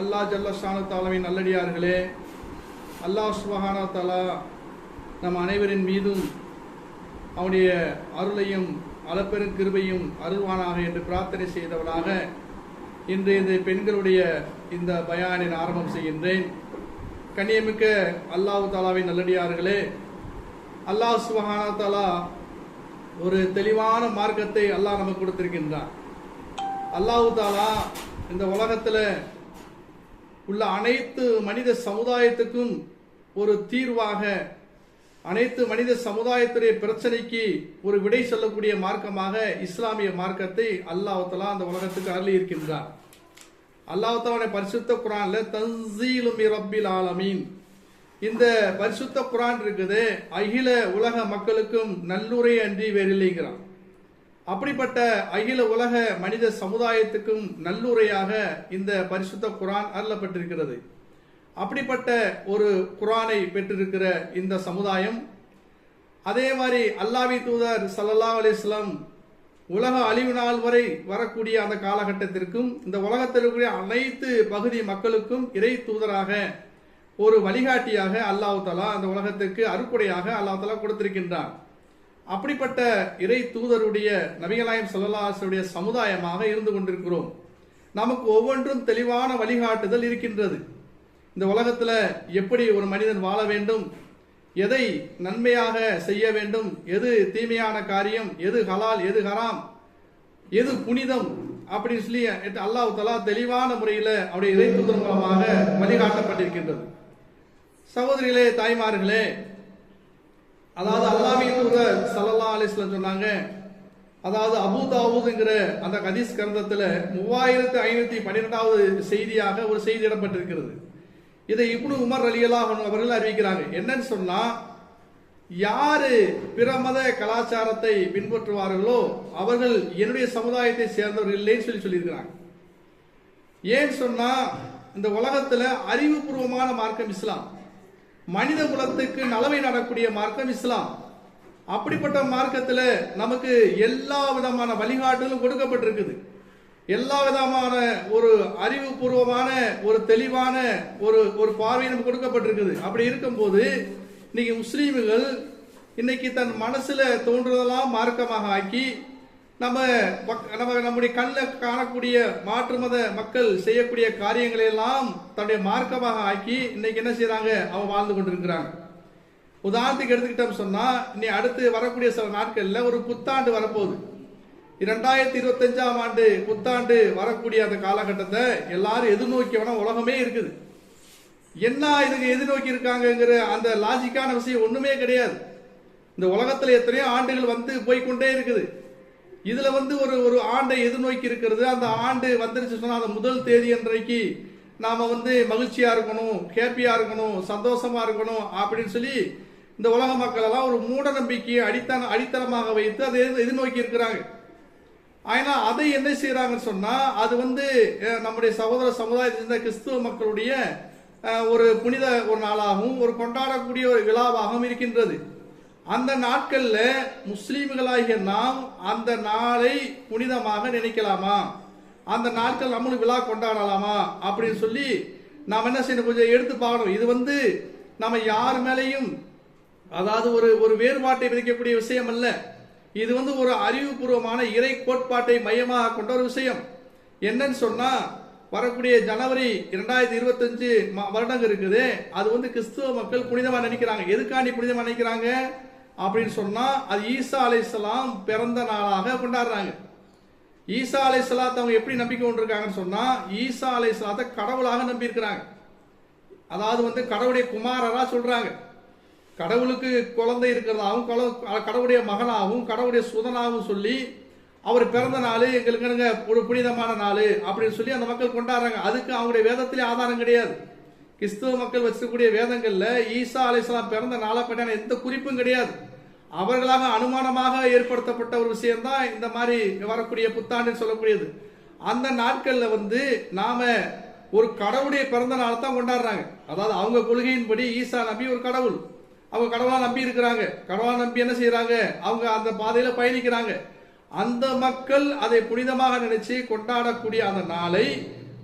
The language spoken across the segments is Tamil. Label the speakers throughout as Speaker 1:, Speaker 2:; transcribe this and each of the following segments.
Speaker 1: அல்லாஹ் ஜல்லஸ்தான தாலாவின் நல்லடியார்களே அல்லாஹ் சுபஹானா தாலா நம் அனைவரின் மீதும் அவனுடைய அருளையும் அளப்பெரும் கிருபையும் அருள்வானாக என்று பிரார்த்தனை செய்தவனாக இன்று இந்த பெண்களுடைய இந்த பயானின் ஆரம்பம் செய்கின்றேன். கண்ணியமிக்க அல்லாஹ் தாலாவின் நல்லடியார்களே அல்லாஹ் சுபஹானா தாலா ஒரு தெளிவான மார்க்கத்தை அல்லாஹ் நமக்கு கொடுத்திருக்கின்றான். அல்லாஹு தாலா இந்த உலகத்தில் உள்ள அனைத்து மனித சமுதாயத்துக்கும் ஒரு தீர்வாக அனைத்து மனித சமுதாயத்துடைய பிரச்சனைக்கு ஒரு விடை சொல்லக்கூடிய மார்க்கமாக இஸ்லாமிய மார்க்கத்தை அல்லாஹத்தலா அந்த உலகத்துக்கு அருளி இருக்கின்றார் அல்லாஹத்தாவுடைய பரிசுத்த குரான்ல தன்சீலும் ரப்பில் ஆலமீன். இந்த பரிசுத்த குரான் இருக்குது அகில உலக மக்களுக்கும் நல்லுரை அன்றி வேறில்லைங்கிறான். அப்படிப்பட்ட அகில உலக மனித சமுதாயத்துக்கும் நல்லுரையாக இந்த பரிசுத்த குரான் அருளப்பட்டிருக்கிறது. அப்படிப்பட்ட ஒரு குரானை பெற்றிருக்கிற இந்த சமுதாயம் அதே மாதிரி அல்லாவி தூதர் சல்லல்லா அலிஸ்லாம் உலக அழிவு நாள் வரை வரக்கூடிய அந்த காலகட்டத்திற்கும் இந்த உலகத்தில் இருக்கக்கூடிய அனைத்து பகுதி மக்களுக்கும் இறை தூதராக ஒரு வழிகாட்டியாக அல்லாஹ் தலா அந்த உலகத்திற்கு அறுப்புடையாக அல்லாஹ் தலா கொடுத்திருக்கின்றான். அப்படிப்பட்ட இறை தூதருடைய நபிகளாயம் சொல்லலாசுடைய சமுதாயமாக இருந்து கொண்டிருக்கிறோம். நமக்கு ஒவ்வொன்றும் தெளிவான வழிகாட்டுதல் இருக்கின்றது. இந்த உலகத்தில் எப்படி ஒரு மனிதன் வாழ வேண்டும்? எதை நன்மையாக செய்ய வேண்டும்? எது தீமையான காரியம்? எது ஹலால்? எது ஹராம்? எது புனிதம்? அப்படின்னு சொல்லி அல்லாஹ் தலா தெளிவான முறையில் அவருடைய இறை தூதர் மூலமாக வழிகாட்டப்பட்டிருக்கின்றது. சகோதரிகளே தாய்மார்களே அதாவது அல்லாவின் தூதர் சல்லல்லா அலிஸ்லாம் சொன்னாங்க அதாவது அபு தாவூதுங்கிற அந்த கதீஸ் கிரந்தத்தில் மூவாயிரத்து ஐநூற்றி பன்னிரெண்டாவது செய்தியாக ஒரு செய்தி இடப்பட்டிருக்கிறது இதை இப்னு உமர் அலியலாக அவர்கள் அறிவிக்கிறாங்க. என்னன்னு சொன்னா யாரு பிரமத கலாச்சாரத்தை பின்பற்றுவார்களோ அவர்கள் என்னுடைய சமுதாயத்தை சேர்ந்தவர்கள் இல்லைன்னு சொல்லி சொல்லியிருக்கிறாங்க. ஏன் சொன்னா இந்த உலகத்துல அறிவுபூர்வமான மார்க்கம் இஸ்லாம். மனித குலத்துக்கு நலவை நடக்கூடிய மார்க்கம் இஸ்லாம். அப்படிப்பட்ட மார்க்கத்தில் நமக்கு எல்லா விதமான வழிகாட்டுதலும் கொடுக்கப்பட்டிருக்குது. எல்லா விதமான ஒரு அறிவுபூர்வமான ஒரு தெளிவான ஒரு ஒரு பார்வை நமக்கு கொடுக்கப்பட்டிருக்குது. அப்படி இருக்கும்போது இன்னைக்கு முஸ்லீம்கள் இன்னைக்கு தன் மனசுல தோன்றுவதெல்லாம் மார்க்கமாக ஆக்கி நம்ம நம்ம நம்முடைய கண்ணில் காணக்கூடிய மாற்று மத மக்கள் செய்யக்கூடிய காரியங்களை எல்லாம் தன்னுடைய மார்க்கமாக ஆக்கி இன்னைக்கு என்ன செய்யறாங்க அவங்க வாழ்ந்து கொண்டிருக்கிறாங்க. உதாரணத்துக்கு எடுத்துக்கிட்டோம் சொன்னா நீ அடுத்து வரக்கூடிய சில நாட்கள்ல ஒரு புத்தாண்டு வரப்போகுது. இரண்டாயிரத்தி இருபத்தஞ்சாம் ஆண்டு புத்தாண்டு வரக்கூடிய அந்த காலகட்டத்தை எல்லாரும் எதிர்நோக்கியவன உலகமே இருக்குது. என்ன இதுக்கு எதிர்நோக்கி இருக்காங்கங்கிற அந்த லாஜிக்கான விஷயம் ஒண்ணுமே கிடையாது. இந்த உலகத்துல எத்தனையோ ஆண்டுகள் வந்து போய்கொண்டே இருக்குது. இதுல வந்து ஒரு ஒரு ஆண்டை எதிர்நோக்கி இருக்கிறது. அந்த ஆண்டு வந்துருச்சு சொன்னா அந்த முதல் தேதி அன்றைக்கு நாம வந்து மகிழ்ச்சியா இருக்கணும் ஹேப்பியா இருக்கணும் சந்தோஷமா இருக்கணும் அப்படின்னு சொல்லி இந்த உலக மக்கள் எல்லாம் ஒரு மூட நம்பிக்கையை அடித்தன அடித்தளமாக வைத்து அதை எதிர்நோக்கி இருக்கிறாங்க. ஆனா அதை என்ன செய்யறாங்கன்னு சொன்னா அது வந்து நம்முடைய சகோதர சமுதாயத்தை சேர்ந்த கிறிஸ்துவ மக்களுடைய ஒரு புனித ஒரு நாளாகவும் ஒரு கொண்டாடக்கூடிய ஒரு விழாவாகவும் இருக்கின்றது. அந்த நாட்கள்ல முஸ்லீம்களாகிய நாம் அந்த நாளை புனிதமாக நினைக்கலாமா? அந்த நாட்கள் நம்மளும் விழா கொண்டாடலாமா? அப்படின்னு சொல்லி நாம் என்ன செய்யணும்? கொஞ்சம் எடுத்து பார்க்கணும். இது வந்து நம்ம யார் மேலையும் அதாவது ஒரு ஒரு வேறுபாட்டை விதிக்கக்கூடிய விஷயம் அல்ல. இது வந்து ஒரு அறிவுபூர்வமான இறை கோட்பாட்டை மையமாக கொண்ட ஒரு விஷயம். என்னன்னு சொன்னா வரக்கூடிய ஜனவரி இரண்டாயிரத்தி இருபத்தஞ்சு வருடங்கள் இருக்குது. அது வந்து கிறிஸ்துவ மக்கள் புனிதமாக நினைக்கிறாங்க. எதுக்காண்டி புனிதமாக நினைக்கிறாங்க? அப்படின்னு சொன்னால் அது ஈசா அலைசலாம் பிறந்த நாளாக கொண்டாடுறாங்க. ஈசா அலை சலாத்தை அவங்க எப்படி நம்பிக்கை கொண்டிருக்காங்கன்னு சொன்னால் ஈசா அலை சலாத்தை கடவுளாக நம்பியிருக்கிறாங்க. அதாவது வந்து கடவுளுடைய குமாரராக சொல்கிறாங்க கடவுளுக்கு குழந்தை இருக்கிறதாகவும் கடவுளுடைய மகனாகவும் கடவுளுடைய சுதனாகவும் சொல்லி அவர் பிறந்த நாள் எங்களுக்கு ஒரு புனிதமான நாள் அப்படின்னு சொல்லி அந்த மக்கள் கொண்டாடுறாங்க. அதுக்கு அவங்களுடைய வேதத்திலே ஆதாரம் கிடையாது. கிறிஸ்துவ மக்கள் வச்சிருக்கக்கூடிய வேதங்கள்ல ஈசா அலிஸ்லாம் பிறந்த நாளை பற்றியான எந்த குறிப்பும் கிடையாது. அவர்களாக அனுமானமாக ஏற்படுத்தப்பட்ட ஒரு விஷயம்தான் இந்த மாதிரி வரக்கூடிய புத்தாண்டு சொல்லக்கூடியது. அந்த நாட்கள்ல வந்து நாம ஒரு கடவுளுடைய பிறந்த நாளை தான் கொண்டாடுறாங்க. அதாவது அவங்க கொள்கையின்படி ஈசா நம்பி ஒரு கடவுள். அவங்க கடவுளா நம்பி இருக்கிறாங்க. கடவுளா நம்பி என்ன செய்யறாங்க அவங்க அந்த பாதையில பயணிக்கிறாங்க. அந்த மக்கள் அதை புனிதமாக நினைச்சு கொண்டாடக்கூடிய அந்த நாளை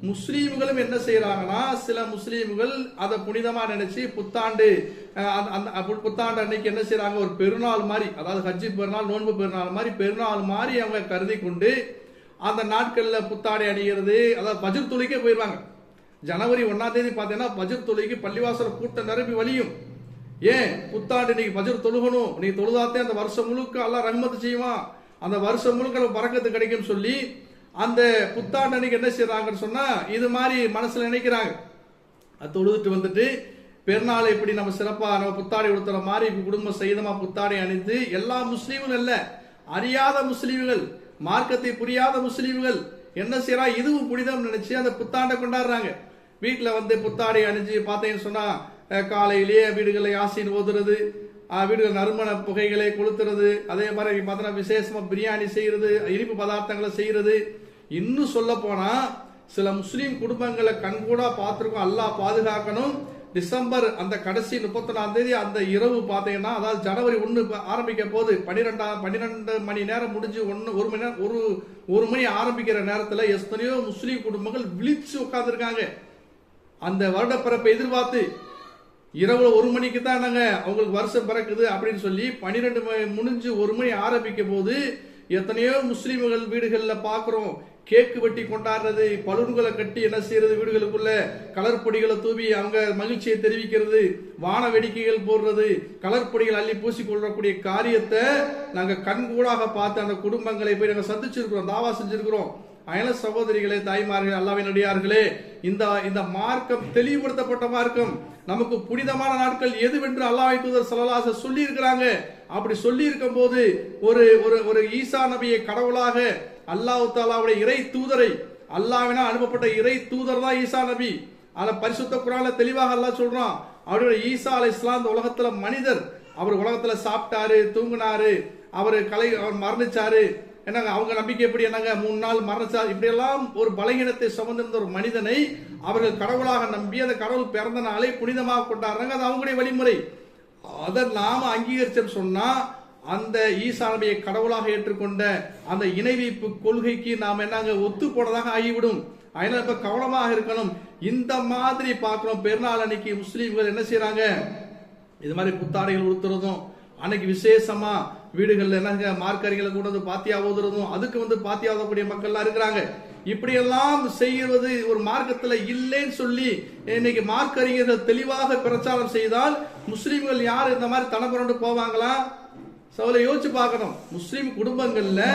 Speaker 1: முஸ்லீம்களும் என்ன செய்யறாங்கன்னா சில முஸ்லீம்கள் அதை புனிதமா நினைச்சு புத்தாண்டு அந்த- புத்தாண்டு அன்னைக்கு என்ன செய்யறாங்க ஒரு பெருநாள் மாதிரி அதாவது ஹஜ்ஜி பெருநாள் நோன்பு பெருநாள் மாதிரி பெருநாள் மாதிரி அவங்க கருதி கொண்டு அந்த நாட்களில் புத்தாடை அணிகிறது அதாவது பஜ்ர் தொழுகே போயிடுவாங்க ஜனவரி ஒன்னாம் தேதி பார்த்தீங்கன்னா பஜ்ர் தொழுகைக்கு பள்ளிவாசல கூட்டம் நிரம்பி வழியும். ஏன்? புத்தாண்டு இன்னைக்கு பஜ்ர் தொழுகணும். நீ தொழுதாத்தே அந்த வருஷம் முழுக்க எல்லாம் ரஹ்மத்து செய்வான். அந்த வருஷம் முழுக்க பறக்கத்து கிடைக்கும் சொல்லி அந்த புத்தாண்டு அன்னைக்கு என்ன செய்யறாங்கன்னு சொன்னா இது மாதிரி மனசுல நினைக்கிறாங்க. அது தொழுதுட்டு வந்துட்டு பெருநாளை இப்படி நம்ம சிறப்பா நம்ம புத்தாடை உடுத்துற மாதிரி இப்ப குடும்ப சகிதமா புத்தாடை அணிந்து எல்லா முஸ்லீம்கள் அல்ல அறியாத முஸ்லீம்கள் மார்க்கத்தை புரியாத முஸ்லீம்கள் என்ன செய்யறா இதுவும் புனிதம் நினைச்சு அந்த புத்தாண்டை கொண்டாடுறாங்க. வீட்டுல வந்து புத்தாடை அணிஞ்சு பார்த்தீங்கன்னு சொன்னா காலையிலேயே வீடுகளை ஆசின் ஓதுறது வீடுகள் நறுமண புகைகளை கொளுத்துறது அதே மாதிரி பார்த்தோன்னா விசேஷமா பிரியாணி செய்யறது இனிப்பு பதார்த்தங்களை செய்யறது இன்னும் சொல்ல போனா சில முஸ்லீம் குடும்பங்களை கண்கூடா பார்த்துருக்கோம் அல்லாஹ் பாதுகாக்கணும். டிசம்பர் அந்த கடைசி முப்பத்தொன்னாம் தேதி அந்த இரவு பார்த்தீங்கன்னா அதாவது ஜனவரி ஒன்று ஆரம்பிக்க போது பன்னிரெண்டாம் பன்னிரெண்டு மணி நேரம் முடிஞ்சு ஒன்று ஒரு மணி நேரம் ஒரு ஒரு மணி ஆரம்பிக்கிற நேரத்தில் எத்தனையோ முஸ்லீம் குடும்பங்கள் விழிச்சு உட்காந்துருக்காங்க அந்த வருடப்பிறப்பை எதிர்பார்த்து இரவு ஒரு மணிக்கு தான் நாங்கள் அவங்களுக்கு வருஷம் பிறக்குது அப்படின்னு சொல்லி பன்னிரெண்டு முடிஞ்சு ஒரு மணி ஆரம்பிக்கும் போது எத்தனையோ முஸ்லீம்கள் வீடுகளில் பார்க்குறோம். கேக்கு வெட்டி கொண்டாடுறது பலூன்களை கட்டி என்ன செய்யறது வீடுகளுக்குள்ள கலர் பொடிகளை தூவி அவங்க மகிழ்ச்சியை தெரிவிக்கிறது வான வேடிக்கைகள் போடுறது கலர் பொடிகள் அள்ளி பூசிக்கொள்ளக்கூடிய காரியத்தை நாங்கள் கண்கூடாக பார்த்து அந்த குடும்பங்களை போய் நாங்கள் சந்திச்சிருக்கிறோம் தாவா செஞ்சிருக்கிறோம். அயல சகோதரிகளே தாய்மார்களே அல்லாவினுடையார்களே இந்த இந்த மார்க்கம் தெளிவுபடுத்தப்பட்ட மார்க்கம். நமக்கு புனிதமான நாட்கள் எதுவென்று அல்லாவை தூதர் சலலாச சொல்லி இருக்கிறாங்க அப்படி சொல்லி இருக்கும் போது ஒரு ஒரு ஒரு ஈசா நபியை கடவுளாக அல்லாஹு தாலாவுடைய இறை தூதரை அல்லாவினா அனுப்பப்பட்ட இறை தூதர் தான் ஈசா நபி. அதில் பரிசுத்த குரான தெளிவாக அல்லா சொல்றான். அவருடைய ஈசா அலை இஸ்லாம் இந்த உலகத்துல மனிதர். அவர் உலகத்துல சாப்பிட்டாரு தூங்குனாரு அவர் கலை அவர் மரணிச்சாரு. என்னங்க அவங்க நம்பிக்கை எப்படி என்னங்க? மூணு நாள் மரணிச்சா இப்படியெல்லாம் ஒரு பலகீனத்தை சுமந்திருந்த ஒரு மனிதனை அவர்கள் கடவுளாக நம்பி அந்த கடவுள் பிறந்த நாளை புனிதமாக கொண்டாடுறாங்க. அது அவங்களுடைய வழிமுறை. அதை நாம அங்கீகரிச்சோம் சொன்னா அந்த ஈசா கடவுளாக ஏற்றுக்கொண்ட அந்த இணை வைப்பு கொள்கைக்கு நாம் என்னங்க ஒத்து போனதாக ஆகிவிடும். அதனால இப்ப கவனமாக இருக்கணும். இந்த மாதிரி பார்க்கிறோம். பெருநாள் அன்னைக்கு முஸ்லீம்கள் என்ன செய்யறாங்க இது மாதிரி புத்தாடைகள் உடுத்துறதும் அன்னைக்கு விசேஷமா வீடுகள்ல என்னங்க மார்க்கறிகளை கூட வந்து பாத்தியா ஓதுறதும் அதுக்கு வந்து பாத்தியா ஓதக்கூடிய மக்கள்லாம் இருக்கிறாங்க. இப்படியெல்லாம் செய்கிறது ஒரு மார்க்கத்துல இல்லைன்னு சொல்லி இன்னைக்கு மார்க்கறிஞர்கள் தெளிவாக பிரச்சாரம் செய்தால் முஸ்லீம்கள் யார் இந்த மாதிரி தனப்புரண்டு போவாங்களா? சவுல யோசிச்சு பார்க்கணும். முஸ்லீம் குடும்பங்களில்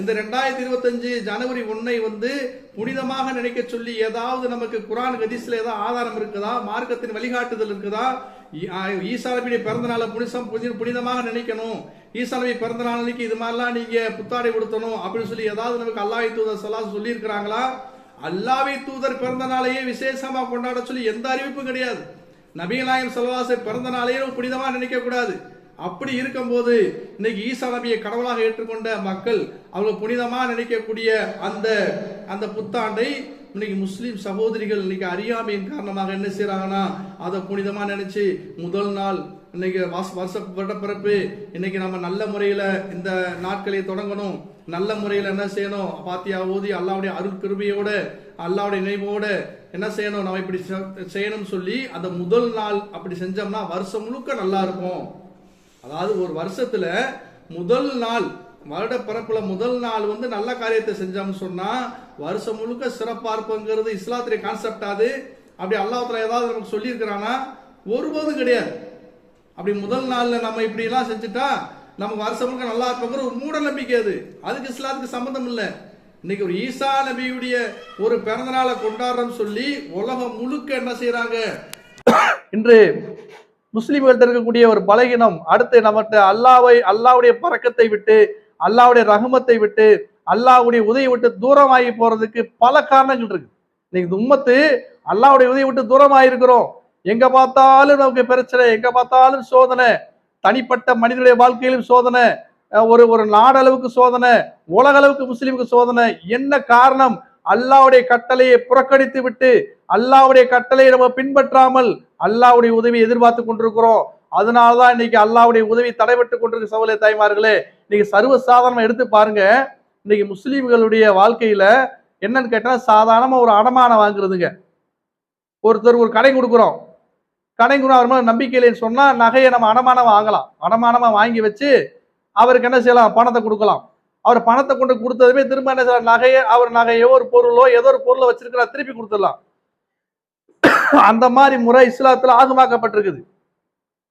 Speaker 1: இந்த ரெண்டாயிரத்தி இருபத்தஞ்சு ஜனவரி ஒன்னை வந்து புனிதமாக நினைக்க சொல்லி ஏதாவது நமக்கு குரான் ஹதீஸ்ல ஏதாவது ஆதாரம் இருக்குதா? மார்க்கத்தின் வழிகாட்டுதல் இருக்குதா? ஈசா நபியுடைய பிறந்த நாளை புனிசம் புனிதமாக நினைக்கணும். ஈசா நபி பிறந்த நாள் அன்னைக்கு இது மாதிரிலாம் நீங்க புத்தாடை கொடுத்தணும் அப்படின்னு சொல்லி ஏதாவது நமக்கு அல்லாஹ் தூதர் சலாஸ் சொல்லியிருக்கிறாங்களா? அல்லாவை தூதர் பிறந்த நாளையே விசேஷமா கொண்டாட சொல்லி எந்த அறிவிப்பும் கிடையாது. நபிகளாயம் சலவாசை பிறந்த நாளையே புனிதமாக நினைக்க கூடாது. அப்படி இருக்கும்போது இன்னைக்கு ஈசா நபியை கடவுளாக ஏற்றுக்கொண்ட மக்கள் அவங்க புனிதமாக நினைக்கக்கூடிய அந்த அந்த புத்தாண்டை இன்னைக்கு முஸ்லீம் சகோதரிகள் இன்னைக்கு அறியாமையின் காரணமாக என்ன செய்யறாங்கன்னா அதை புனிதமா நினைச்சு முதல் நாள் இன்னைக்கு வாச- வருஷ வருடப்பிறப்பு இன்னைக்கு நம்ம நல்ல முறையில இந்த நாட்களை தொடங்கணும். நல்ல முறையில் என்ன செய்யணும்? பாத்தியா ஓதி அல்லாவுடைய அருள் கிருபையோட அல்லாவுடைய நினைவோட என்ன செய்யணும்? நம்ம இப்படி செ- செய்யணும்னு சொல்லி அந்த முதல் நாள் அப்படி செஞ்சோம்னா வருஷம் முழுக்க நல்லா இருக்கும். அதாவது ஒரு வருஷத்துல முதல் நாள் வருட பிறப்புல முதல் நாள் வந்து நல்ல காரியத்தை செஞ்சோம்னு சொன்னா வருஷம் முழுக்க சிறப்பா இருப்பங்கிறது இஸ்லாத்துடைய கான்செப்ட் அது. அப்படி அல்லாஹ் ஏதாவது நமக்கு சொல்லியிருக்கிறானா ஒருபோதும் கிடையாது. அப்படி முதல் நாள்ல நம்ம இப்படி எல்லாம் செஞ்சுட்டா நமக்கு வருஷம் முழுக்க நல்லா இருப்போங்கிற ஒரு மூட நம்பிக்கை அது. அதுக்கு இஸ்லாத்துக்கு சம்பந்தம் இல்லை. இன்னைக்கு ஒரு ஈசா நபியுடைய ஒரு பிறந்த நாளை கொண்டாடுறோம்னு சொல்லி உலகம் முழுக்க என்ன செய்யறாங்க இன்று முஸ்லிம்கள் இருக்கக்கூடிய ஒரு பலகீனம். அடுத்து நம்மகிட்ட அல்லாவை அல்லாவுடைய பறக்கத்தை விட்டு அல்லாவுடைய ரகமத்தை விட்டு அல்லாவுடைய உதவி விட்டு தூரமாகி போறதுக்கு பல காரணங்கள் இருக்கு. இன்னைக்கு இந்த உம்மத்து அல்லாவுடைய உதவி விட்டு தூரமாகி இருக்கிறோம் எங்க பார்த்தாலும் நமக்கு பிரச்சனை எங்க பார்த்தாலும் சோதனை. தனிப்பட்ட மனிதனுடைய வாழ்க்கையிலும் சோதனை. ஒரு ஒரு நாடளவுக்கு சோதனை உலக அளவுக்கு முஸ்லீமுக்கு சோதனை. என்ன காரணம்? அல்லாவுடைய கட்டளையை புறக்கணித்து விட்டு அல்லாவுடைய கட்டளையை நம்ம பின்பற்றாமல் அல்லாவுடைய உதவி எதிர்பார்த்து கொண்டிருக்கிறோம். அதனாலதான் இன்னைக்கு அல்லாவுடைய உதவி தடைபட்டு கொண்டிருக்க சகோதர தாய்மார்களே. இன்னைக்கு சர்வ சாதாரணமா எடுத்து பாருங்க. இன்னைக்கு முஸ்லீம்களுடைய வாழ்க்கையில என்னன்னு கேட்டா சாதாரணமா ஒரு அடமானம் வாங்குறதுங்க. ஒருத்தர் ஒரு கடை கொடுக்குறோம். கடை கொடுக்குறோம் அவர் நம்பிக்கை இல்லைன்னு சொன்னா நகையை நம்ம அடமானம் வாங்கலாம். அடமானமா வாங்கி வச்சு அவருக்கு என்ன செய்யலாம்? பணத்தை கொடுக்கலாம். அவர் பணத்தை கொண்டு கொடுத்ததுமே திரும்ப என்ன செய்யலாம்? நகையை அவர் நகையோ ஒரு பொருளோ ஏதோ ஒரு பொருளை வச்சிருக்கிறா திருப்பி கொடுத்துடலாம். அந்த மாதிரி முறை இஸ்லாத்துல ஆகமாக்கப்பட்டிருக்குது.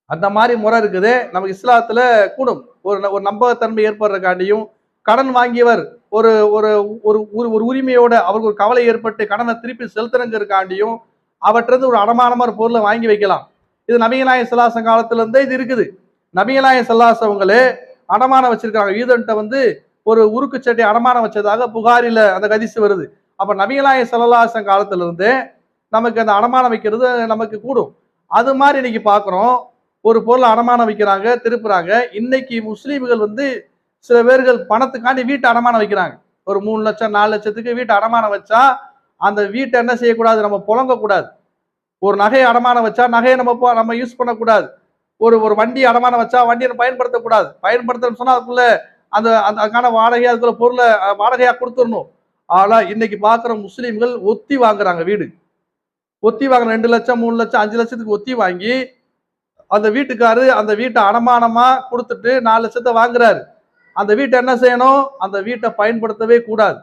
Speaker 1: அந்த மாதிரி முறை இருக்குது. நமக்கு இஸ்லாத்துல கூடும். ஒரு ஒரு நம்பகத்தன்மை ஏற்படுறதுக்காண்டியும் கடன் வாங்கியவர் ஒரு ஒரு ஒரு ஒரு- ஒரு உரிமையோட அவருக்கு ஒரு கவலை ஏற்பட்டு கடனை திருப்பி செலுத்துறங்கிறக்காண்டியும் அவற்றிருந்து ஒரு அடமானமா ஒரு பொருளை வாங்கி வைக்கலாம். இது நபிகநாயக சல்லாசம் காலத்துல இருந்தே இது இருக்குது. நபிகநாயக சல்லாசவங்களே அடமானம் வச்சிருக்காங்க ஈதன்ட்ட வந்து ஒரு உருக்கு சட்டை அடமானம் வச்சதாக புகாரில அந்த கதிசு வருது. அப்ப நவீனாய சல்லாசம் காலத்திலேருந்தே நமக்கு அந்த அடமானம் வைக்கிறது நமக்கு கூடும். அது மாதிரி இன்னைக்கு பாக்குறோம். ஒரு பொருளை அடமானம் வைக்கிறாங்க திருப்புறாங்க. இன்னைக்கு முஸ்லீம்கள் வந்து சில பேர்கள் பணத்துக்காண்டி வீட்டை அடமானம் வைக்கிறாங்க. ஒரு மூணு லட்சம் நாலு லட்சத்துக்கு வீட்டை அடமானம் வச்சா அந்த வீட்டை என்ன செய்யக்கூடாது? நம்ம புழங்கக்கூடாது. ஒரு நகையை அடமானம் வச்சா நகையை நம்ம போ- நம்ம யூஸ் பண்ணக்கூடாது. ஒரு ஒரு வண்டி அடமானம் வச்சா வண்டியை பயன்படுத்தக்கூடாது. பயன்படுத்தணும்னு சொன்னால் அதுக்குள்ள அந்த அந்த அதுக்கான வாடகை அதுக்குள்ள பொருளை வாடகையாக கொடுத்துடணும். ஆனால் இன்னைக்கு பார்க்குற முஸ்லீம்கள் ஒத்தி வாங்குறாங்க வீடு. ஒத்தி வாங்குற ரெண்டு லட்சம் மூணு லட்சம் அஞ்சு லட்சத்துக்கு ஒத்தி வாங்கி அந்த வீட்டுக்காரு அந்த வீட்டை அடமானமாக கொடுத்துட்டு நாலு லட்சத்தை வாங்குறாரு. அந்த வீட்டை என்ன செய்யணும்? அந்த வீட்டை பயன்படுத்தவே கூடாது.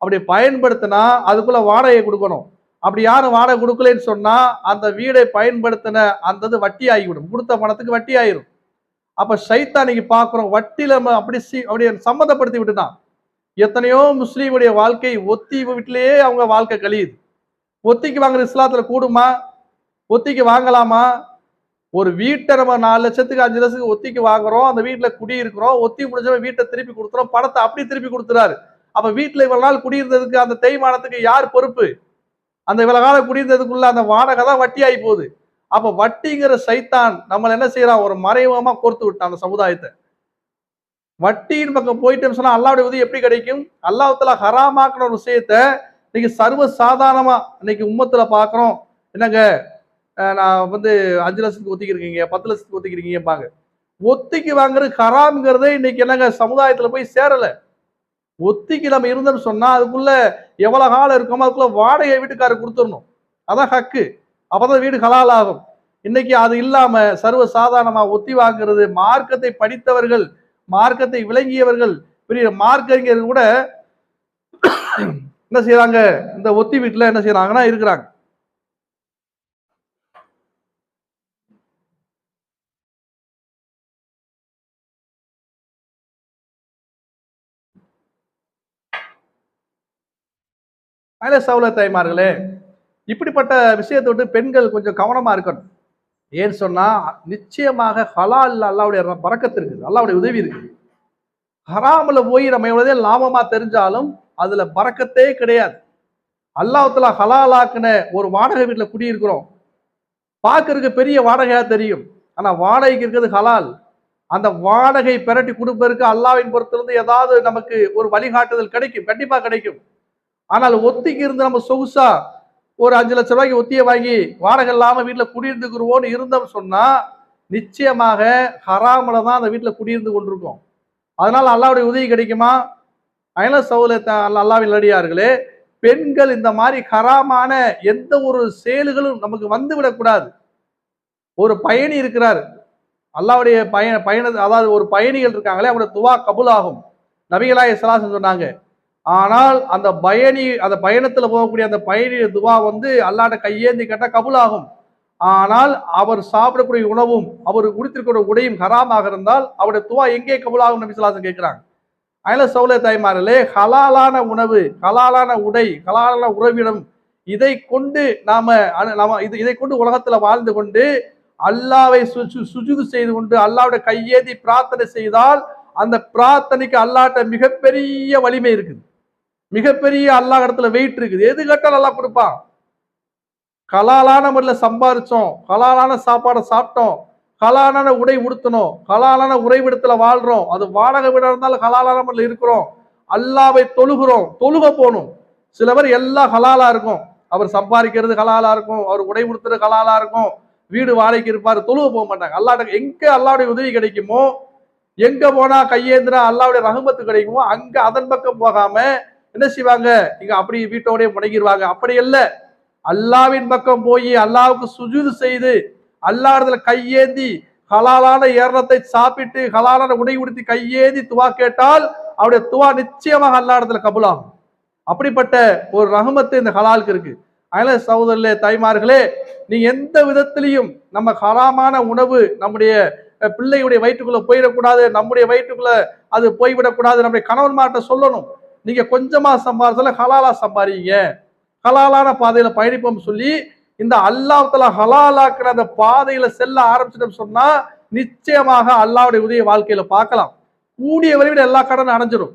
Speaker 1: அப்படி பயன்படுத்தினா அதுக்குள்ள வாடகை கொடுக்கணும். அப்படி யாரும் வாடகை கொடுக்கலன்னு சொன்னால் அந்த வீடை பயன்படுத்தின அந்த இது வட்டி ஆகிவிடும் கொடுத்த பணத்துக்கு வட்டி ஆயிரும் அப்ப சைத்தானிக்கு பார்க்குறோம் வட்டியில நம்ம அப்படி சி- சம்மந்தப்படுத்தி விட்டுட்டான். எத்தனையோ முஸ்லீமுடைய வாழ்க்கை ஒத்தி வீட்டிலேயே அவங்க வாழ்க்கை கழியுது. ஒத்திக்கு வாங்குற இஸ்லாத்துல கூடுமா? ஒத்திக்கு வாங்கலாமா? ஒரு வீட்டை நம்ம நாலு லட்சத்துக்கு அஞ்சு லட்சத்துக்கு ஒத்திக்கு வாங்குறோம் அந்த வீட்டில் குடி இருக்கிறோம் ஒத்தி முடிஞ்சவன் வீட்டை திருப்பி கொடுத்துறோம் பணத்தை அப்படி திருப்பி கொடுத்துறாரு. அப்ப வீட்டில் இவ்வளவு நாள் குடியிருந்ததுக்கு அந்த தேய்மானத்துக்கு யார் பொறுப்பு? அந்த இவ்வளவு காலம் குடியிருந்ததுக்குள்ள அந்த வாடகை தான் வட்டி ஆகி போகுது. அப்ப வட்டிங்கிற சைத்தான் நம்மள என்ன செய்யறான்? ஒரு மறைமுகமா கோர்த்து விட்டான் அந்த சமுதாயத்தை. வட்டியின் பக்கம் போயிட்டோம்னு சொன்னா அல்லாவுடைய உதவி எப்படி கிடைக்கும்? அல்லாஹ்வுத்தாலா ஹராமாக்குற ஒரு விஷயத்த இன்னைக்கு சர்வ சாதாரணமா இன்னைக்கு உம்மத்துல பாக்குறோம். என்னங்க? நான் வந்து அஞ்சு லட்சத்துக்கு ஒத்திக்கிருக்கீங்க பத்து லட்சத்துக்கு ஒத்திக்கிறீங்கம்பாங்க ஒத்திக்கு வாங்குறது ஹராம்ங்கிறதே இன்னைக்கு என்னங்க? சமுதாயத்துல போய் சேரல. ஒத்திக்கு நம்ம இருந்தோம்னு சொன்னா அதுக்குள்ள எவ்வளவு காலம் இருக்கோமோ அதுக்குள்ள வாடகை வீட்டுக்காரர் கொடுத்துடணும். அதான் ஹக்கு. அப்பதான் வீடு ஹலால் ஆகும் இன்னைக்கு அது இல்லாம சர்வ சாதாரணமா ஒத்தி வாங்குறது மார்க்கத்தை படித்தவர்கள் மார்க்கத்தை விளங்கியவர்கள் பெரிய மார்க்கறிஞர்கள் கூட என்ன செய்யறாங்க இந்த ஒத்தி வீட்டுல என்ன செய்யறாங்கன்னா இருக்கிறாங்க. மேலே சவுல தாய்மார்களே இப்படிப்பட்ட விஷயத்தை விட்டு பெண்கள் கொஞ்சம் கவனமாக இருக்கணும். ஏன்னு சொன்னால் நிச்சயமாக ஹலால் அல்லாவுடைய பறக்கத்து இருக்குது. அல்லாவுடைய உதவி இருக்குது. ஹராமில் போய் நம்ம எவ்வளோதே லாபமாக தெரிஞ்சாலும் அதில் பறக்கத்தே கிடையாது. அல்லாஹ்வுத்தாலா ஹலாலாக்குன ஒரு வாடகை வீட்டில் குடியிருக்கிறோம். பார்க்கறதுக்கு பெரிய வாடகையாக தெரியும். ஆனால் வாடகைக்கு இருக்கிறது ஹலால். அந்த வாடகை பிரட்டி கொடுப்பதற்கு அல்லாவின் பொறுத்திலிருந்து ஏதாவது நமக்கு ஒரு வழிகாட்டுதல் கிடைக்கும். கண்டிப்பாக கிடைக்கும். ஆனால் ஒத்திக்கு இருந்து நம்ம சொகுசா ஒரு அஞ்சு லட்ச ரூபாய்க்கு ஒத்திய வாங்கி வாடகை இல்லாமல் வீட்டில் குடியிருந்துக்கிறோன்னு இருந்தோம் சொன்னால் நிச்சயமாக ஹராமில் தான் அந்த வீட்டில் குடியிருந்து கொண்டிருக்கோம். அதனால் அல்லாவுடைய உதவி கிடைக்குமா? அயல சவுல அல்லாவின் அடியார்களே பெண்கள் இந்த மாதிரி ஹராமான எந்த ஒரு செயல்களும் நமக்கு வந்து விடக்கூடாது ஒரு பயணி இருக்கிறார். அல்லாவுடைய பய பயண அதாவது ஒரு பயணிகள் இருக்காங்களே அவங்களோட துவா கபுல் ஆகும் நபிகளாய சலாசன் சொன்னாங்க ஆனால் அந்த பயணி அந்த பயணத்தில் போகக்கூடிய அந்த பயணி துவா வந்து அல்லாட்ட கையேந்தி கேட்டால் கபுலாகும். ஆனால் அவர் சாப்பிடக்கூடிய உணவும் அவர் குடித்திருக்கிற உடையும் ஹராமாக இருந்தால் அவருடைய துவா எங்கே கபுலாகும் ஆகும் கேட்குறாங்க. சலாசன் கேட்கிறாங்க தாய்மாரிலே ஹலாலான உணவு ஹலாலான உடை ஹலாலான உறவிடம் இதை கொண்டு நாம அனு- நாம இது இதை கொண்டு உலகத்துல வாழ்ந்து கொண்டு அல்லாவை சு- சுஜுது செய்து கொண்டு அல்லாவுடைய கையேந்தி பிரார்த்தனை செய்தால் அந்த பிரார்த்தனைக்கு அல்லாட்ட மிகப்பெரிய வலிமை இருக்குது. மிகப்பெரிய அல்லாஹ் இடத்துல வெயிட் இருக்குது. எது கேட்டாலும் நல்லா கொடுப்பான். கலாலான முறையில் சம்பாரிச்சோம். கலாலான சாப்பாடை சாப்பிட்டோம். கலாலான உடை உடுத்தணும் கலாலான உறைவிடத்தில் வாழ்றோம். அது வாடகை வீடாக இருந்தாலும் கலாலான முறையில் இருக்கிறோம். அல்லாவை தொழுகிறோம். தொழுக போகணும். சில பேர் எல்லாம் ஹலாலா இருக்கும். அவர் சம்பாதிக்கிறது ஹலாலா இருக்கும். அவர் உடை உடுத்துறது ஹலாலா இருக்கும். வீடு வாடகைக்கு இருப்பார். தொழுக போக மாட்டாங்க. அல்லாட்ட எங்க அல்லாவுடைய உதவி கிடைக்குமோ? எங்க போனா கையேந்திரா அல்லாவுடைய ரகுமத்து கிடைக்குமோ? அங்க அதன் பக்கம் போகாம என்ன செய்வாங்க? இங்க அப்படி வீட்டோடய முடங்கிடுவாங்க அப்படி இல்ல. அல்லாவின் பக்கம் போய் அல்லாவுக்கு சுஜூது செய்து அல்லாடுதல கையேந்தி ஹலாலான ஏரணத்தை சாப்பிட்டு ஹலாலான உடை உடுத்தி கையேந்தி துவா கேட்டால் அவருடைய துவா நிச்சயமாக அல்லாஹ்விடத்துல கபூலாகும். அப்படிப்பட்ட ஒரு ரஹமத்து இந்த ஹலாலுக்கு இருக்கு. அதனால சகோதரர்களே தாய்மார்களே நீ எந்த விதத்திலையும் நம்ம ஹராமான உணவு நம்முடைய பிள்ளையுடைய வயிற்றுக்குள்ள போயிடக்கூடாது நம்முடைய வயிற்றுக்குள்ள அது போய்விடக்கூடாது நம்முடைய கணவன் மாட்ட சொல்லணும். நீங்க கொஞ்சமா சம்பாதிச்சால ஹலாலா சம்பாதிங்க. ஹலாலான பாதையில பயணிப்போம் சொல்லி இந்த அல்லாஹ் ஹலாலாக்குற அந்த பாதையில செல்ல ஆரம்பிச்சிட்டோம் சொன்னா நிச்சயமாக அல்லாவுடைய உதவி வாழ்க்கையில பார்க்கலாம். கூடிய வரைவில் எல்லா கடனும் அடைஞ்சிடும்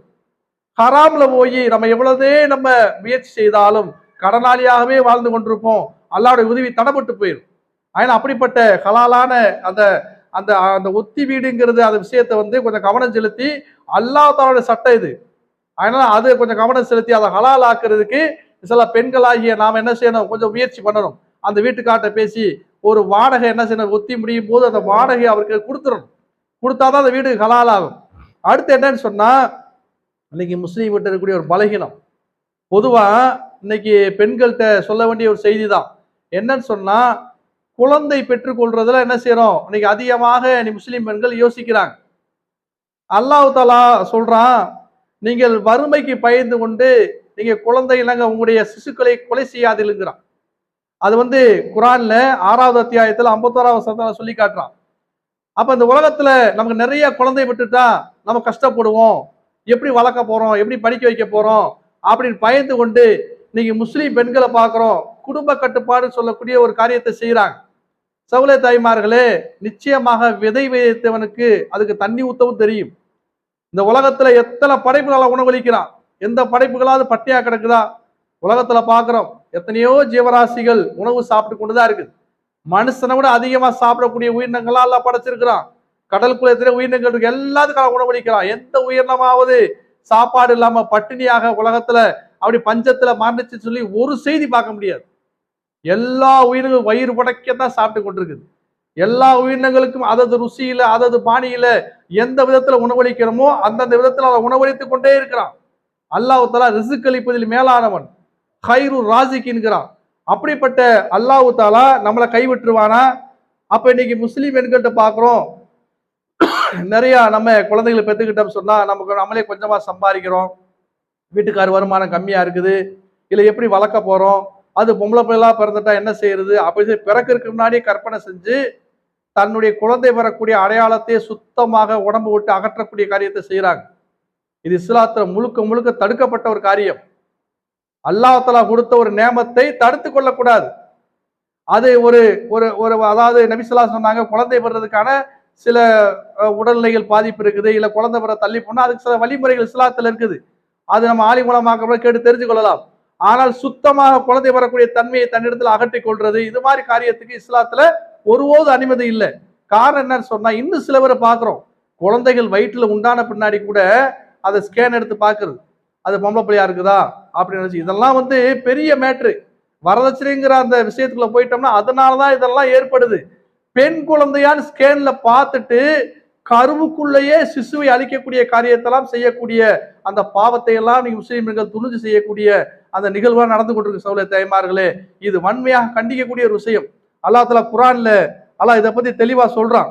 Speaker 1: ஹராம்ல போய் நம்ம எவ்வளவுதே நம்ம முயற்சி செய்தாலும் கடனாளியாகவே வாழ்ந்து கொண்டிருப்போம். அல்லாவுடைய உதவி தடப்பட்டு போயிடும் ஆனால் அப்படிப்பட்ட ஹலாலான அந்த அந்த அந்த ஒத்தி வீடுங்கிறது அந்த விஷயத்தை வந்து கொஞ்சம் கவனம் செலுத்தி அல்லாஹ் தாலோட சட்டம் இது. அதனால அது கொஞ்சம் கவனம் செலுத்தி அதை ஹலால் ஆக்குறதுக்கு சில பெண்களாகிய நாம் என்ன செய்யணும்? கொஞ்சம் முயற்சி பண்ணணும். அந்த வீட்டுக்கார்ட்ட பேசி ஒரு வாடகை என்ன செய்யணும்? ஒத்தி முடியும் போது அந்த வாடகை அவருக்கு கொடுத்துடணும் கொடுத்தாதான் அந்த வீடு ஹலால் ஆகும் அடுத்து என்னன்னு சொன்னால் இன்னைக்கு முஸ்லீம் வீட்டு இருக்கக்கூடிய ஒரு பலகீனம். பொதுவாக இன்னைக்கு பெண்கள்கிட்ட சொல்ல வேண்டிய ஒரு செய்தி தான் என்னன்னு சொன்னால் குழந்தை பெற்றுக்கொள்றதுல என்ன செய்யறோம்? இன்னைக்கு அதிகமாக நீ முஸ்லீம் பெண்கள் யோசிக்கிறாங்க. அல்லாஹ் தாலா சொல்றான் நீங்கள் வறுமைக்கு பயந்து கொண்டு நீங்க குழந்தை இல்லைங்க உங்களுடைய சிசுக்களை கொலை செய்யாதில்லுங்கிறான் அது வந்து குரான்ல ஆறாவது அத்தியாயத்துல ஐம்பத்தோராவது வசனத்துல சொல்லி காட்டுறான். அப்ப இந்த உலகத்துல நமக்கு நிறைய குழந்தை விட்டுட்டா நம்ம கஷ்டப்படுவோம். எப்படி வளர்க்க போறோம்? எப்படி படிக்க வைக்க போறோம்? அப்படின்னு பயந்து கொண்டு இன்னைக்கு முஸ்லீம் பெண்களை பார்க்குறோம். குடும்ப கட்டுப்பாடு சொல்லக்கூடிய ஒரு காரியத்தை செய்கிறாங்க சவுளை தாய்மார்களே நிச்சயமாக விதை விதைத்தவனுக்கு அதுக்கு தண்ணி ஊத்தவும் தெரியும். இந்த உலகத்துல எத்தனை படைப்புகளை உணவளிக்கிறான்? எந்த படைப்புகளாவது பட்டியா கிடக்குதா? உலகத்துல பார்க்குறோம் எத்தனையோ ஜீவராசிகள் உணவு சாப்பிட்டு கொண்டுதான் இருக்குது மனுஷனை விட அதிகமா சாப்பிடக்கூடிய உயிரினங்கள்லாம் எல்லாம் படைச்சிருக்கிறான். கடலுக்குள்ள எத்தனை உயிரினங்கள் இருக்கு எல்லாத்துக்கும் உணவளிக்கிறான். எந்த உயிரினமாவது சாப்பாடு இல்லாம பட்டினியாக உலகத்துல அப்படி பஞ்சத்துல மாறிச்சு சொல்லி ஒரு செய்தி பார்க்க முடியாது. எல்லா உயிரினங்களும் வயிறு படைக்கத்தான் சாப்பிட்டு கொண்டிருக்குது. எல்லா உயிரினங்களுக்கும் அதது ருசியில அதது பாணியில எந்த விதத்துல உணவளிக்கிறோமோ அந்தந்த விதத்துல அதை உணவளித்துக் கொண்டே இருக்கிறான். அல்லாஹு தாலா ரிசுக் அளிப்பதில் மேலானவன் ஹைரு ராசிக்குங்கிறான் அப்படிப்பட்ட அல்லாஹு தாலா நம்மளை கைவிட்டுருவானா? அப்ப இன்னைக்கு முஸ்லீம் பெண்கள்கிட்ட பாக்குறோம். நிறைய நம்ம குழந்தைகளை பெற்றுக்கிட்டோம் சொன்னா நமக்கு நம்மளே கொஞ்சமா சம்பாதிக்கிறோம். வீட்டுக்கார் வருமானம் கம்மியா இருக்குது. இல்லை எப்படி வளர்க்க போறோம்? அது பொம்பளை பிள்ளைலாம் பிறந்துட்டா என்ன செய்யறது? அப்படி பிறக்கிறதுக்கு முன்னாடியே கற்பனை செஞ்சு தன்னுடைய குழந்தை பெறக்கூடிய அடையாளத்தையே சுத்தமாக உடம்பு விட்டு அகற்றக்கூடிய காரியத்தை செய்கிறாங்க இது இஸ்லாத்துல முழுக்க முழுக்க தடுக்கப்பட்ட ஒரு காரியம். அல்லாஹலா கொடுத்த ஒரு நேமத்தை தடுத்து கொள்ளக்கூடாது. அது ஒரு ஒரு ஒரு அதாவது நபிசுல்லா சொன்னாங்க குழந்தை பெறதுக்கான சில உடல்நிலைகள் பாதிப்பு இருக்குது இல்லை குழந்தை பெற தள்ளி போனால் அதுக்கு சில வழிமுறைகள் இஸ்லாத்துல இருக்குது. அது நம்ம ஆலி மூலமாக கேட்டு தெரிஞ்சு கொள்ளலாம். ஆனால் சுத்தமாக குழந்தை வரக்கூடிய தன்மையை தன்னிடத்தில் அகற்றிக் கொள்றது இது மாதிரி காரியத்துக்கு இஸ்லாத்துல ஒருபோது அனுமதி இல்லை. காரணம் என்னன்னு சொன்னா இன்னும் சில பேரை பார்க்குறோம். குழந்தைகள் வயிற்றுல உண்டான பின்னாடி கூட அதை ஸ்கேன் எடுத்து பார்க்கறது. அது பொம்பளை பிள்ளையா இருக்குதா? அப்படின்னு நினைச்சு இதெல்லாம் வந்து பெரிய மேட்ரு வரதட்சணைங்கிற அந்த விஷயத்துக்குள்ள போயிட்டோம்னா அதனாலதான் இதெல்லாம் ஏற்படுது. பெண் குழந்தையான்னு ஸ்கேன்ல பார்த்துட்டு கருவுக்குள்ளேயே சிசுவை அழிக்கக்கூடிய காரியத்தெல்லாம் செய்யக்கூடிய அந்த பாவத்தை எல்லாம் நீங்க முஸ்லீம்கள் துணிஞ்சு செய்யக்கூடிய அந்த நிகழ்வா நடந்து கொண்டிருக்கு சவுளை தாய்மார்களே. இது வன்மையாக கண்டிக்கக்கூடிய ஒரு விஷயம். அல்லாஹ் தலா குரான்ல அல்லா இதை பத்தி தெளிவா சொல்றான்.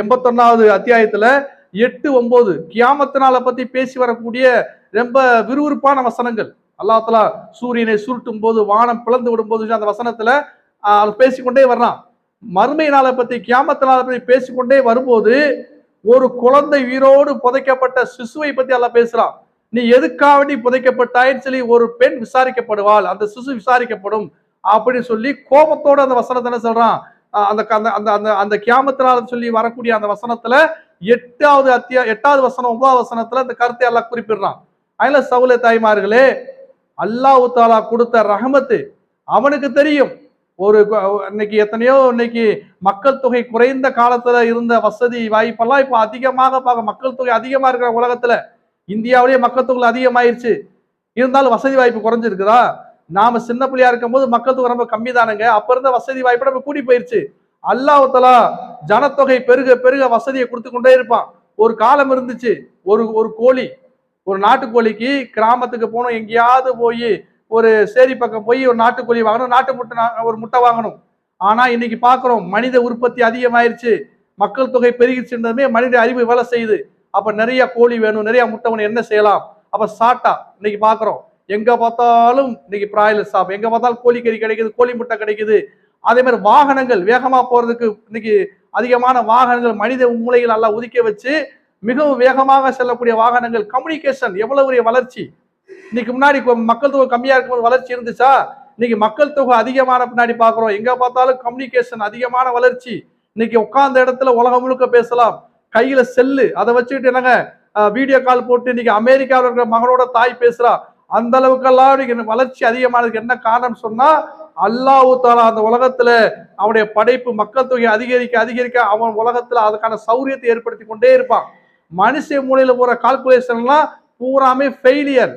Speaker 1: எண்பத்தொன்னாவது அத்தியாயத்துல எட்டு ஒன்பது கியாமத்தினால பத்தி பேசி வரக்கூடிய ரொம்ப விறுவிறுப்பான வசனங்கள். அல்லாஹ் தலா சூரியனை சுருட்டும் போது வானம் பிளந்து விடும் போது அந்த வசனத்துல அது பேசிக்கொண்டே வர்றான். மறுமை நாளை பத்தி கியாமத்தினால பத்தி பேசிக்கொண்டே வரும்போது ஒரு குழந்தை உயிரோடு புதைக்கப்பட்ட சிசுவை பத்தி எல்லாம் பேசுறான். நீ எதுக்காக நீ புதைக்கப்பட்டாயின்னு சொல்லி ஒரு பெண் விசாரிக்கப்படுவாள். அந்த சிசு விசாரிக்கப்படும் அப்படின்னு சொல்லி கோபத்தோட அந்த வசனத்தை என்ன சொல்றான்? அந்த அந்த அந்த அந்த அந்த கியாமத்தினால சொல்லி வரக்கூடிய அந்த வசனத்துல எட்டாவது அத்தியா எட்டாவது வசனம் ஒன்பதாவது வசனத்துல அந்த கருத்தை எல்லாம் குறிப்பிடுறான். அதனால சவுல தாய்மார்களே அல்லாஹ் தாலா கொடுத்த ரஹமத்து அவனுக்கு தெரியும். ஒரு இன்னைக்கு எத்தனையோ இன்னைக்கு மக்கள் தொகை குறைந்த காலத்துல இருந்த வசதி வாய்ப்பெல்லாம் இப்போ அதிகமாக பார்க்க மக்கள் தொகை அதிகமா இருக்கிற உலகத்துல இந்தியாவிலேயே மக்கள் தொகை அதிகமாயிருச்சு. இருந்தாலும் வசதி வாய்ப்பு குறைஞ்சிருக்குதா? நாம சின்ன பிள்ளையா இருக்கும் போது மக்கள் தொகை ரொம்ப கம்மி தானுங்க அப்ப இருந்த வசதி வாய்ப்பு நம்ம கூடி போயிருச்சு. அல்லாஹ் ஜனத்தொகை பெருக பெருக வசதியை கொடுத்து கொண்டே இருப்பான். ஒரு காலம் இருந்துச்சு. ஒரு ஒரு கோழி ஒரு நாட்டுக்கோழிக்கு கிராமத்துக்கு போகணும் எங்கேயாவது போய் ஒரு சேரி பக்கம் போய் ஒரு நாட்டுக்கோழி வாங்கணும் நாட்டு முட்டை ஒரு முட்டை வாங்கணும். ஆனால் இன்னைக்கு பார்க்குறோம் மனித உற்பத்தி அதிகமாயிருச்சு. மக்கள் தொகை பெருகிச்சுன்றதுமே மனித அறிவு வேலை செய்யுது. அப்போ நிறைய கோழி வேணும் நிறைய முட்டை வேணும் என்ன செய்யலாம்? அப்போ சாட்டா இன்னைக்கு பார்க்குறோம் எங்கே பார்த்தாலும் இன்னைக்கு பிராய்லர் ஷாப் எங்கே பார்த்தாலும் கோழிக்கறி கிடைக்குது கோழி முட்டை கிடைக்குது. அதே மாதிரி வாகனங்கள் வேகமாக போகிறதுக்கு இன்னைக்கு அதிகமான வாகனங்கள் மனித மூளைகள் நல்லா ஒதுக்கி வச்சு மிகவும் வேகமாக செல்லக்கூடிய வாகனங்கள் கம்யூனிகேஷன் எவ்வளவு பெரிய வளர்ச்சி. இன்னைக்கு முன்னாடி மக்கள் தொகை கம்மியா இருக்கும்போது வளர்ச்சி இருந்துச்சா? இன்னைக்கு மக்கள் தொகை அதிகமான பின்னாடி பார்க்குறோம். எங்க பார்த்தாலும் கம்யூனிகேஷன் அதிகமான வளர்ச்சி. இன்னைக்கு உட்கார்ந்த இடத்துல உலகம் முழுக்க பேசலாம். கையில செல்லு. அதை வச்சுக்கிட்டு என்னங்க வீடியோ கால் போட்டு இன்னைக்கு அமெரிக்காவில் இருக்கிற மகனோட தாய் பேசுறா. அந்த அளவுக்கெல்லாம் இன்னைக்கு வளர்ச்சி அதிகமானதுக்கு என்ன காரணம் சொன்னா அல்லாஹ் தாலா அந்த உலகத்துல அவனுடைய படைப்பு மக்கள் தொகை அதிகரிக்க அதிகரிக்க அவன் உலகத்துல அதுக்கான சௌரியத்தை ஏற்படுத்தி கொண்டே இருப்பான். மனுஷ மூலையில போற கால்குலேஷன்லாம் பூராமே ஃபெயிலியர்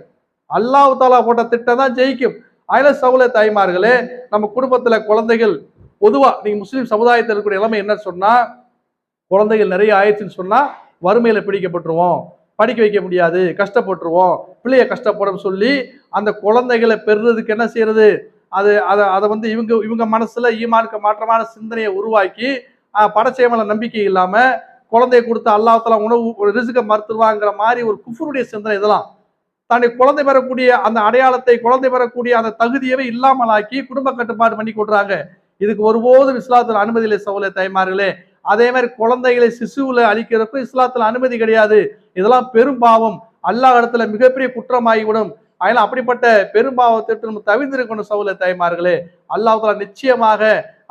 Speaker 1: அல்லாஹ் தாலா போட்ட திட்டம் தான் ஜெயிக்கும். அதில் சவுல தாய்மார்களே நம்ம குடும்பத்தில் குழந்தைகள் பொதுவாக நீங்கள் முஸ்லீம் சமுதாயத்தில் இருக்கக்கூடிய நிலைமை என்ன சொன்னால் குழந்தைகள் நிறைய ஆயிடுச்சுன்னு சொன்னால் வறுமையில் பிடிக்கப்பட்டுருவோம். படிக்க வைக்க முடியாது கஷ்டப்பட்டுருவோம். பிள்ளைய கஷ்டப்படும் சொல்லி அந்த குழந்தைகளை பெறுறதுக்கு என்ன செய்யறது? அது அதை அதை வந்து இவங்க இவங்க மனசில் ஈமானுக்கு மாற்றமான சிந்தனையை உருவாக்கி படச்சேமல நம்பிக்கை இல்லாமல் குழந்தைய கொடுத்து அல்லாஹ்தாலா உணவு ஒரு ரிசுக்க மறுத்துருவாங்கிற மாதிரி ஒரு குஃபருடைய சிந்தனை இதெல்லாம். தன்னை குழந்தை பெறக்கூடிய அந்த அடையாளத்தை குழந்தை பெறக்கூடிய அந்த தகுதியவே இல்லாமலாக்கி குடும்ப கட்டுப்பாடு பண்ணி கொடுறாங்க இதுக்கு ஒருபோதும் இஸ்லாத்துல அனுமதி இல்லை சவுல தாய்மார்களே. அதே மாதிரி குழந்தைகளை சிசுவில் அழிக்கிறதுக்கு இஸ்லாத்துல அனுமதி கிடையாது. இதெல்லாம் பெரும் பாவம். அல்லாஹ் இடத்துல மிகப்பெரிய குற்றமாகிவிடும். அதனால அப்படிப்பட்ட பெரும்பாவத்தை நம்ம தவிர்த்திருக்கணும் சவுல தாய்மார்களே. அல்லாஹ் தாலா நிச்சயமாக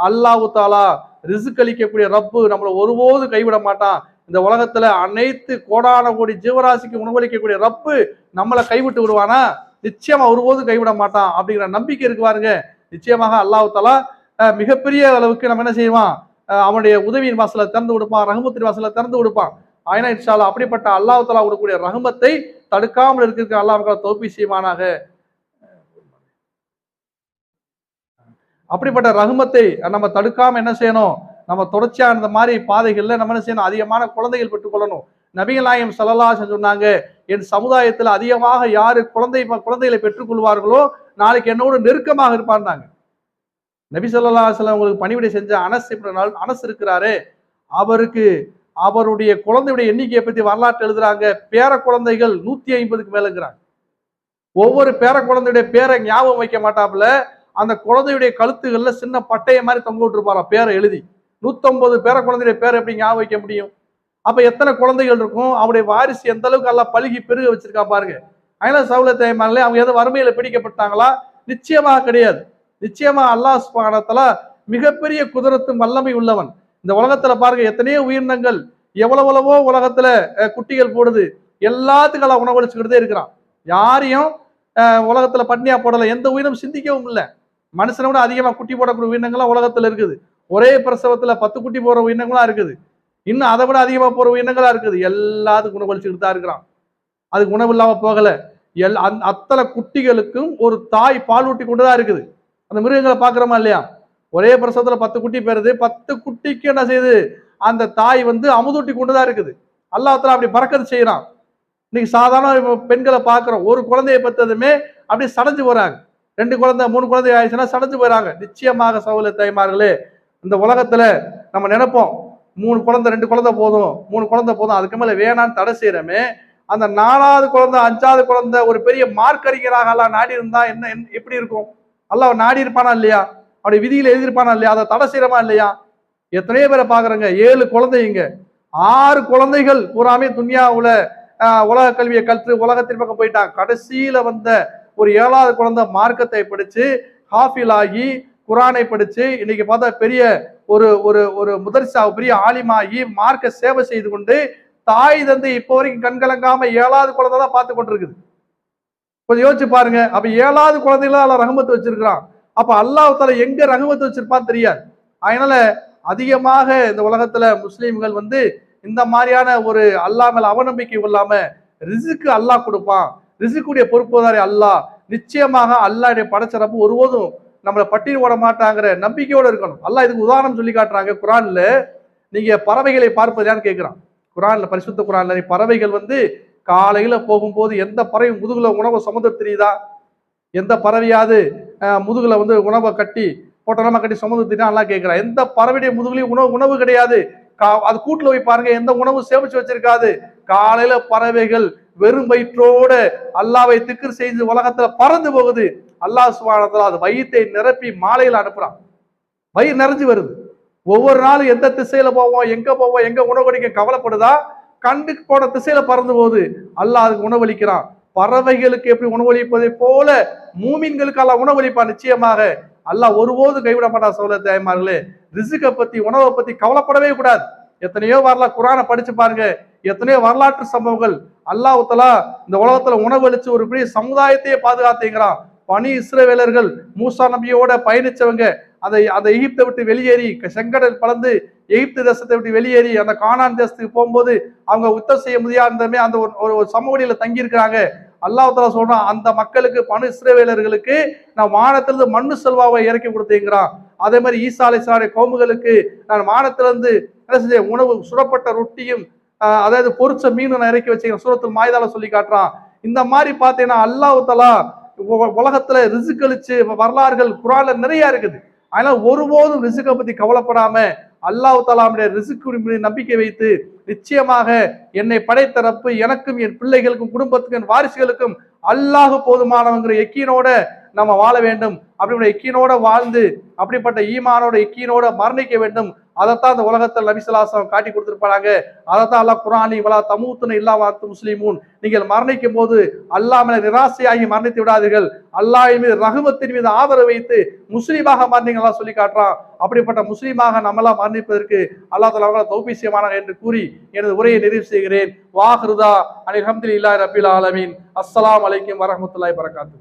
Speaker 1: அல்லாஹு தாலா ரிசுக்களிக்கக்கூடிய ரப்பு நம்மளை ஒருபோதும் கைவிட மாட்டான். இந்த உலகத்துல அனைத்து கோடான கோடி ஜீவராசிக்கு உணவளிக்கக்கூடிய ரப்பு நம்மளை கைவிட்டு விடுவானா? நிச்சயமா ஒருபோதும் கைவிட மாட்டான் அப்படிங்கிற நம்பிக்கை இருக்கு பாருங்க. நிச்சயமாக அல்லாஹாலா அஹ், மிகப்பெரிய அளவுக்கு நம்ம என்ன செய்வான்? அவனுடைய உதவியின் வாசலை திறந்து கொடுப்பான் ரஹமத்தின் வாசலை திறந்து கொடுப்பான். ஆயினா இன்ஷால்லா அப்படிப்பட்ட அல்லாஹாலா விடக்கூடிய கொடுக்கக்கூடிய ரஹமத்தை தடுக்காமல் இருக்கிற அல்லாஹ் மக்கள் தோப்பி செய்வானாக. அப்படிப்பட்ட ரகுமத்தை நம்ம தடுக்காம என்ன செய்யணும்? நம்ம தொடர்ச்சியாக இந்த மாதிரி பாதைகளில் நம்ம என்ன செய்யணும்? அதிகமான குழந்தைகள் பெற்றுக்கொள்ளணும் நபிகள் நாயம் சல்லல்லா சொன்னாங்க என் சமுதாயத்தில் அதிகமாக யாரு குழந்தை குழந்தைகளை பெற்றுக்கொள்வார்களோ நாளைக்கு என்னோட நெருக்கமாக இருப்பார்னாங்க. நபி ஸல்லல்லாஹு அலைஹி வஸல்லம் உங்களுக்கு பணிவிடை செஞ்ச அனஸ் இப்படி நாள் அனஸ் இருக்கிறாரு. அவருக்கு அவருடைய குழந்தையுடைய எண்ணிக்கையை பற்றி வரலாற்று எழுதுறாங்க. பேர குழந்தைகள் நூத்தி ஐம்பதுக்கு மேலங்கிறாங்க. ஒவ்வொரு பேர குழந்தையுடைய பேரை ஞாபகம் வைக்க மாட்டாப்புல. அந்த குழந்தையுடைய கழுத்துகளில் சின்ன பட்டைய மாதிரி தொங்க விட்டுருப்பாராம் பேரை எழுதி. நூற்றம்பது பேர குழந்தையுடைய பேர் எப்படி ஞாபகம் வைக்க முடியும்? அப்போ எத்தனை குழந்தைகள் இருக்கும்? அவருடைய வாரிசு எந்த அளவுக்கு எல்லாம் பழுகி பெருக வச்சிருக்கா பாருங்க. அதனால சவுல அவங்க எதுவும் வறுமையில பிடிக்கப்பட்டாங்களா? நிச்சயமாக கிடையாது. நிச்சயமா அல்லாஹ் பானத்தில் மிகப்பெரிய குதிரத்தும் வல்லமை உள்ளவன். இந்த உலகத்துல பாருங்க எத்தனையோ உயிரினங்கள் எவ்வளவளவோ உலகத்துல குட்டிகள் போடுது. எல்லாத்துக்கும் எல்லாம் உணவளிச்சுக்கிட்டே இருக்கிறான். யாரையும் உலகத்தில் உலகத்துல பட்னியா எந்த உயிரினம் சிந்திக்கவும் இல்லை. மனுஷனை விட அதிகமாக குட்டி போடக்கூடிய உயிரினங்கள்லாம் உலகத்துல இருக்குது. ஒரே பிரசவத்துல பத்து குட்டி போற உயிரினங்களா இருக்குது. இன்னும் அதை விட அதிகமா போற உயிரினங்களா இருக்குது. எல்லாத்துக்கும் உணவளிச்சுக்கிட்டு தான் இருக்கிறான். அதுக்கு உணவு இல்லாம போகல. எல் அந் அத்தனை குட்டிகளுக்கும் ஒரு தாய் பால் ஊட்டி கொண்டுதான் இருக்குது. அந்த மிருகங்களை பாக்குறோமா இல்லையா? ஒரே பிரசவத்துல பத்து குட்டி பெறுது. பத்து குட்டிக்கு என்ன செய்யுது? அந்த தாய் வந்து அமுதூட்டி கொண்டு தான் இருக்குது. அல்லாஹ் அப்படி பறக்கிறது செய்யறான் இன்னைக்கு சாதாரண பெண்களை பார்க்குறோம். ஒரு குழந்தையை பெற்றதுமே அப்படியே சடைஞ்சு போறாங்க. ரெண்டு குழந்தை மூணு குழந்தை ஆயிடுச்சுன்னா சடைஞ்சு போயிறாங்க. நிச்சயமாக சவுல தாய்மார்களே இந்த உலகத்தில் நம்ம நினைப்போம் மூணு குழந்தை ரெண்டு குழந்தை போதும் மூணு குழந்தை போதும் அதுக்கு மேலே வேணான்னு தடை செய்கிறோமே அந்த நாலாவது குழந்தை அஞ்சாவது குழந்தை ஒரு பெரிய மார்க்கறிஞராக எல்லாம் நாடி இருந்தா என்ன எப்படி இருக்கும்? அல்லாஹ் நாடி இருப்பானா இல்லையா? அவனுடைய விதியில் எழுதியிருப்பானா இல்லையா? அதை தடை செய்யறமா இல்லையா? எத்தனையோ பேரை பார்க்குறேங்க ஏழு குழந்தைங்க ஆறு குழந்தைகள் பூராமே துன்யாவுல உலக கல்வியை கற்று உலகத்தின் பக்கம் போயிட்டான் கடைசியில வந்த ஒரு ஏழாவது குழந்தை மார்க்கத்தை படிச்சு ஹாஃபில் ஆகி குரானை படிச்சு இன்னைக்கு பார்த்தா பெரிய ஒரு ஒரு ஒரு முதர்சா பெரிய ஆலிமாகி மார்க்க சேவை செய்து கொண்டு தாய் தந்தை இப்போ வரைக்கும் கண்கலங்காம ஏழாவது குழந்தை தான் பார்த்து கொண்டிருக்குது. கொஞ்சம் யோசிச்சு பாருங்க. அப்ப ஏழாவது குழந்தைகள அல்ல ரகமத்து வச்சிருக்கிறான். அப்ப அல்லாஹால எங்க ரகமத்து வச்சிருப்பான்னு தெரியாது. அதனால அதிகமாக இந்த உலகத்துல முஸ்லீம்கள் வந்து இந்த மாதிரியான ஒரு அல்லாஹ் மேல அவநம்பிக்கை இல்லாம ரிசுக்கு அல்லாஹ் கொடுப்பான். ரிசுக்குடைய பொறுப்புதாரி அல்லாஹ். நிச்சயமாக அல்லாஹ்வுடைய படைச்சிறப்பு ஒருபோதும் நம்மளை பட்டியல் போட மாட்டாங்கிற நம்பிக்கையோடு இருக்கணும். அல்லாஹ் இதுக்கு உதாரணம் சொல்லி காட்டுறாங்க. குரான்ல நீங்க பறவைகளை பார்ப்பதான்னு கேட்குறான்? குரான்ல பரிசுத்த குரான்ல நீ பறவைகள் வந்து காலையில போகும்போது எந்த பறவை முதுகுல உணவை சுமந்து தெரியுதா? எந்த பறவையாவது முதுகில் முதுகுல வந்து உணவை கட்டி பொட்டலமா கட்டி சுமந்து தெரியுதா? நல்லா கேட்கிறான். எந்த பறவையுடைய முதுகுலையும் உணவு உணவு கிடையாது. கா- அது கூட்டில் போய் பாருங்க எந்த உணவு சேமிச்சு வச்சிருக்காது. காலையில பறவைகள் வெறும் வயிற்றோட அல்லாவை திக்கு செய்து உலகத்துல பறந்து போகுது. அல்லாஹ் சுபானத்துல அது வயிற்றை நிரப்பி மாலையில் அனுப்புறான். வயிறு நிறைஞ்சு வருது. ஒவ்வொரு நாளும் எந்த திசையில போவோம் எங்க போவோம் எங்க உணவளிக்க கவலைப்படுதா? கண்ணுக்கு போன திசையில பறந்து போகுது. அல்லாஹ் அதுக்கு உணவளிக்கிறான் பறவைகளுக்கு எப்படி உணவளிப்பதை போல மூமின்களுக்கு அல்லாஹ் உணவளிப்பான் நிச்சயமாக. அல்லாஹ் ஒருபோதும் கைவிட மாட்டான் சோழ தாய்மார்களே. ரிசுக்கை பத்தி உணவை பத்தி கவலைப்படவே கூடாது. எத்தனையோ வரலாறு குரானை படிச்சு பாருங்க. எத்தனையோ வரலாற்று சம்பவங்கள். அல்லாஹ் தலா இந்த உலகத்துல உணவளிச்சு ஒரு பெரிய சமுதாயத்தையே பாதுகாத்துங்கிறான் பனி இஸ்ரவேலர்கள் மூசா நபியோட பயணிச்சவங்க அந்த அந்த எகிப்தை விட்டு வெளியேறி செங்கடல் பலந்து எகிப்து தேசத்தை விட்டு வெளியேறி அந்த கானான் தேசத்துக்கு போகும்போது அவங்க உத்தம் செய்ய முடியாதமே அந்த ஒரு- ஒரு சமூகியில் சமவெளியில தங்கி இருக்கிறாங்க சொல்றான் அந்த மக்களுக்கு பனு இஸ்ரேவேலர்களுக்கு நான் வானத்திலிருந்து மண்ணு செல்வாவை இறக்கி கொடுத்தேங்கிறான். அதே மாதிரி ஈசாலை சாலை கோமுகளுக்கு நான் வானத்திலிருந்து என்ன செஞ்சேன் உணவு சுடப்பட்ட ரொட்டியும் அதாவது பொறிச்ச மீன் நான் இறக்கி வச்சேன். சூரத்தில் மாய்தால சொல்லி காட்டுறான். இந்த மாதிரி பார்த்தீங்கன்னா அல்லாஹ் தலா உலகத்துல ரிசுக்களிச்சு வரலாறுகள் குரான்ல நிறைய இருக்குது. ஆனால் ஒருபோதும் ரிசுக்கை பத்தி கவலைப்படாம அல்லாஹ் தலாமுடைய ரிசுக்கு நம்பிக்கை வைத்து நிச்சயமாக என்னை படைத்தரப்பு எனக்கும் என் பிள்ளைகளுக்கும் குடும்பத்துக்கும் என் வாரிசுகளுக்கும் அல்லாஹ் போதுமானவங்கிற எக்கீனோட நம்ம வாழ வேண்டும். அப்படிப்பட்ட எக்கீனோட வாழ்ந்து அப்படிப்பட்ட ஈமானோட எக்கீனோட மரணிக்க வேண்டும். அதைத்தான் அந்த உலகத்தில் நபிசலாசம் காட்டி கொடுத்துருப்பாங்க அதைத்தான் அல்லாஹ் குரானி வலா தமூத்துன இல்லா வாத்து முஸ்லீமும் நீங்கள் மரணிக்கும் போது அல்லாமல் நிராசையாகி மரணித்து விடாதீர்கள். அல்லாஹ் மீது ரகுமத்தின் மீது ஆதரவு வைத்து முஸ்லீமாக மரணிங்களா சொல்லி காட்டுறான். அப்படிப்பட்ட முஸ்லீமாக நம்மளாம் மரணிப்பதற்கு அல்லாஹ் தலா அவங்களை என்று கூறி எனது உரையை நிறைவு செய்கிறேன். வாஹ்ருதா. அலி அஹமதுல்லாஹி ரபில் ஆலமீன். அஸ்லாம் அலைக்கும் வரமத்துல்லாய் வரகாத்து